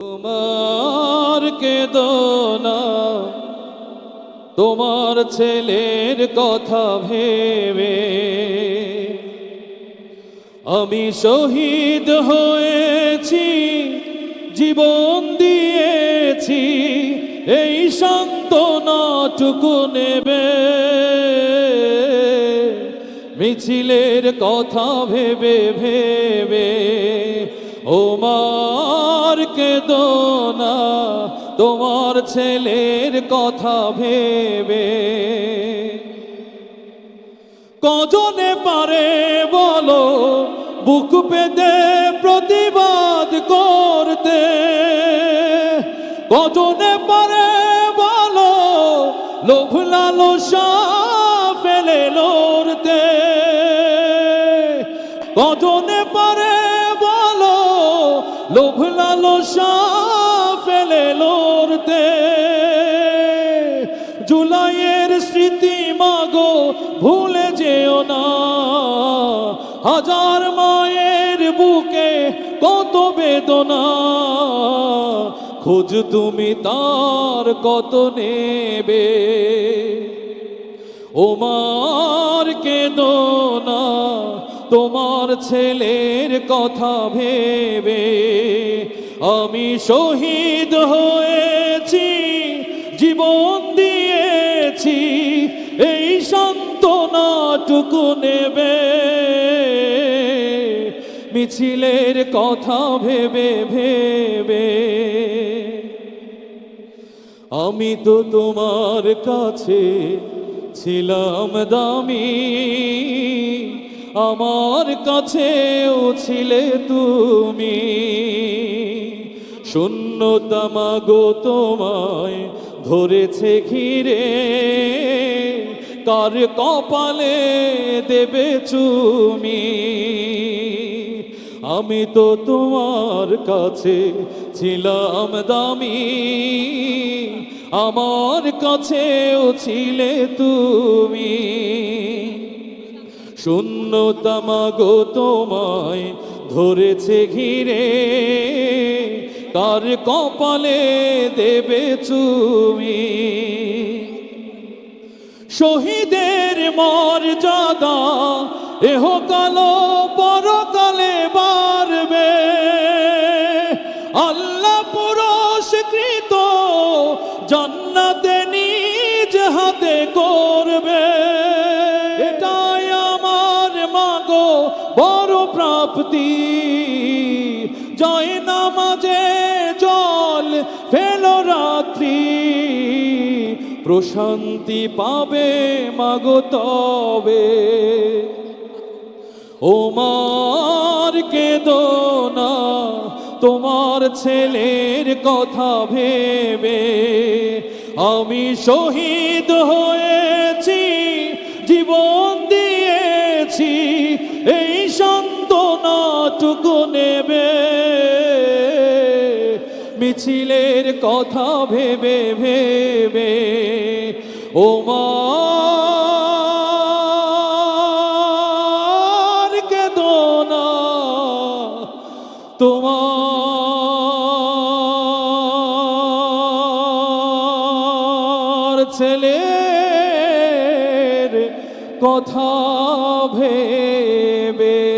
তোমার কেদনা, তোমার ছেলের কথা ভেবে আমি শহীদ হয়েছি, জীবন দিয়েছি, এই সান্ত্বনাটুকু নেবে। মিছিলের কথা ভেবে ভেবে ওমার কেদনা, তোমার ছেলের কথা ভেবে। কজনে পারে বলো, বুক পেতে প্রতিবাদ করতে। কজনে পারে বলো, লোভ লালসা ফেলে লড়তে। কজনে লালসা ফেলে লড়তে। জুলাইয়ের স্মৃতি মাগো, ভুলে যেও না। হাজার মায়ের বুকে কত বেদনা। খোঁজ তুমি তার কত নেবে। ওমার কেদনা। তোমার ছেলের কথা ভেবে আমি শহীদ হয়েছি, জীবন দিয়েছি, এই সান্ত্বনাটুকু নেবে। মিছিলের কথা ভেবে ভেবে আমি তো তোমার কাছে ছিলাম দামি। আমার কাছেও ছিলে তুমি। শূন্যতা মাগো তোমায় ধরেছে ঘিরে। কার কপালে দেবে চুমি? আমি তো তোমার কাছে ছিলাম দামি। আমার কাছেও ছিলে তুমি। শূন্যতা মাগো তোমায় ধরেছে ঘিরে। কার কপালে দেবে চুমি। শহীদের মর্যাদা এহ কালো পরকালে বাড়বে। আল্লাহ পুরস্কৃত জান্নাতে বড় প্রাপ্তি। জয় নামাজে জল ফেলো রাত্রি। প্রশান্তি পাবে মাগো তবে। ওমার কেদনা, তোমার ছেলের কথা ভেবে আমি শহীদ হয়েছি। জীবন দিয়েছি সান্ত্বনাটুকু নেবে? মিছিলের কথা ভেবে ভেবে ওমার কেদনা তোমার ছেলের কথা ভেবে